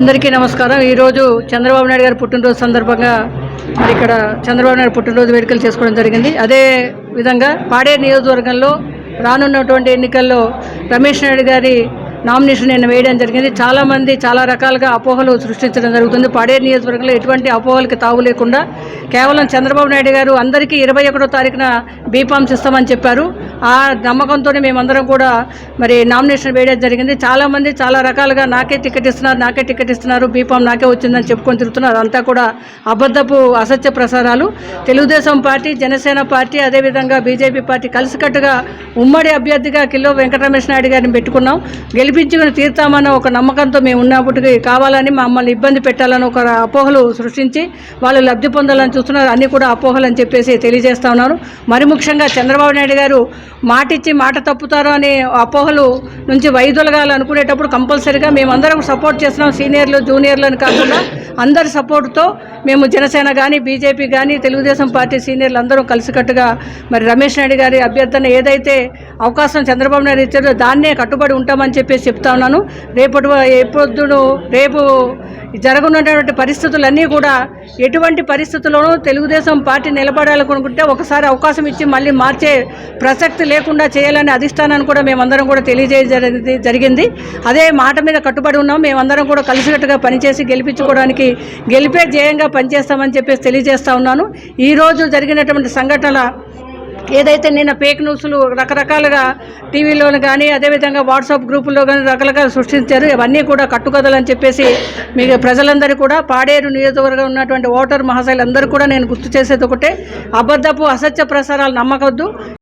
అందరికీ నమస్కారం. ఈరోజు చంద్రబాబు నాయుడు గారి పుట్టినరోజు సందర్భంగా మరి ఇక్కడ చంద్రబాబు నాయుడు పుట్టినరోజు వేడుకలు చేసుకోవడం జరిగింది. అదే విధంగా పాడేరు నియోజకవర్గంలో రానున్నటువంటి ఎన్నికల్లో రమేష్ నాయుడు గారి నామినేషన్ నేను వేయడం జరిగింది. చాలామంది చాలా రకాలుగా అపోహలు సృష్టించడం జరుగుతుంది. పాడేరు నియోజకవర్గంలో ఎటువంటి అపోహలకి తావు లేకుండా కేవలం చంద్రబాబు నాయుడు గారు అందరికీ ఇరవై ఒకటో తారీఖున బీఫామ్స్ ఇస్తామని చెప్పారు. ఆ నమ్మకంతోనే మేమందరం కూడా మరి నామినేషన్ వేయడం జరిగింది. చాలామంది చాలా రకాలుగా నాకే టికెట్ ఇస్తున్నారు నాకే టికెట్ ఇస్తున్నారు బీఫామ్ నాకే వచ్చిందని చెప్పుకొని తిరుగుతున్నారు. అంతా కూడా అబద్ధపు అసత్య ప్రసారాలు. తెలుగుదేశం పార్టీ జనసేన పార్టీ అదేవిధంగా బీజేపీ పార్టీ కలిసికట్టుగా ఉమ్మడి అభ్యర్థిగా కిలో వెంకటరమేష్ నాయుడు గారిని పెట్టుకున్నాం. గెలిపించుకుని తీర్తామన్న ఒక నమ్మకంతో మేము ఉన్నప్పటికీ కావాలని మమ్మల్ని ఇబ్బంది పెట్టాలని ఒక అపోహలు సృష్టించి వాళ్ళు లబ్ధి పొందాలని చూస్తున్నారు. అన్నీ కూడా అపోహలు అని చెప్పేసి తెలియజేస్తా ఉన్నారు మరి ముఖ్యంగా చంద్రబాబు నాయుడు గారు మాటిచ్చి మాట తప్పుతారు అనే అపోహలు నుంచి వైదొలగాలనుకునేటప్పుడు కంపల్సరీగా మేమందరం సపోర్ట్ చేస్తున్నాం. సీనియర్లు జూనియర్లు అని కాకుండా అందరి సపోర్టుతో మేము జనసేన కానీ బీజేపీ కానీ తెలుగుదేశం పార్టీ సీనియర్లు అందరం కలిసికట్టుగా మరి రమేష్ నాయుడు గారి అభ్యర్థన ఏదైతే అవకాశం చంద్రబాబు నాయుడు ఇచ్చారు. దాన్నే కట్టుబడి ఉంటామని చెప్పేసి చెప్తా ఉన్నాను. రేపటి ఎప్పుడు రేపు జరగనున్నటువంటి పరిస్థితులన్నీ కూడా ఎటువంటి పరిస్థితుల్లోనూ తెలుగుదేశం పార్టీ నిలబడాలనుకుంటే ఒకసారి అవకాశం ఇచ్చి మళ్ళీ మార్చే ప్రసక్తి లేకుండా చేయాలని అధిష్టానాన్ని కూడా మేమందరం కూడా తెలియజేయ జరిగింది- జరిగింది. అదే మాట మీద కట్టుబడి ఉన్నాం. మేమందరం కూడా కలిసికట్టుగా పనిచేసి గెలిపించుకోవడానికి గెలిపే ధ్యేయంగా పనిచేస్తామని చెప్పేసి తెలియజేస్తా ఉన్నాను. ఈరోజు జరిగినటువంటి సంఘటన ఏదైతే నిన్న ఫేక్ న్యూస్లు రకరకాలుగా టీవీలోను కానీ అదేవిధంగా వాట్సాప్ గ్రూపుల్లో కానీ రకరకాల సృష్టించారు. ఇవన్నీ కూడా కట్టుకథలని చెప్పేసి మీకు ప్రజలందరూ కూడా పాడేరు నియోజకవర్గం ఉన్నటువంటి ఓటర్ మహాశైలందరూ కూడా నేను గుర్తు చేసేది ఒకటే. అబద్ధపు అసత్య ప్రసారాలు నమ్మకొద్దు